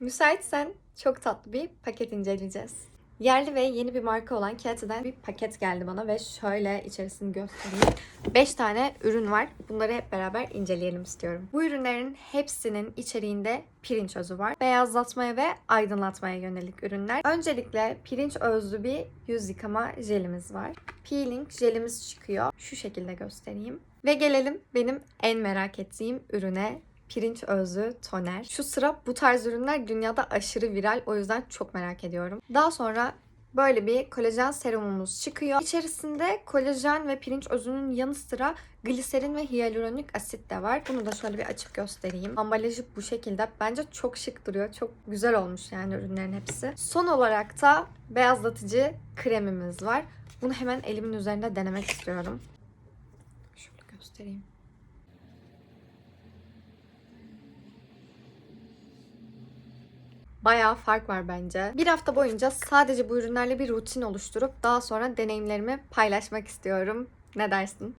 Müsaitsen çok tatlı bir paket inceleyeceğiz. Yerli ve yeni bir marka olan Keti'den bir paket geldi bana ve şöyle içerisini göstereyim. 5 tane ürün var. Bunları hep beraber inceleyelim istiyorum. Bu ürünlerin hepsinin içeriğinde pirinç özü var. Beyazlatmaya ve aydınlatmaya yönelik ürünler. Öncelikle pirinç özlü bir yüz yıkama jelimiz var. Peeling jelimiz çıkıyor. Şu şekilde göstereyim. Ve gelelim benim en merak ettiğim ürüne pirinç özlü toner. Şu sıra bu tarz ürünler dünyada aşırı viral o yüzden çok merak ediyorum. Daha sonra böyle bir kolajen serumumuz çıkıyor. İçerisinde kolajen ve pirinç özünün yanı sıra gliserin ve hyaluronik asit de var. Bunu da şöyle bir açıp göstereyim. Ambalajı bu şekilde. Bence çok şık duruyor. Çok güzel olmuş yani ürünlerin hepsi. Son olarak da beyazlatıcı kremimiz var. Bunu hemen elimin üzerinde denemek istiyorum. Şöyle göstereyim. Bayağı fark var bence. Bir hafta boyunca sadece bu ürünlerle bir rutin oluşturup daha sonra deneyimlerimi paylaşmak istiyorum. Ne dersin?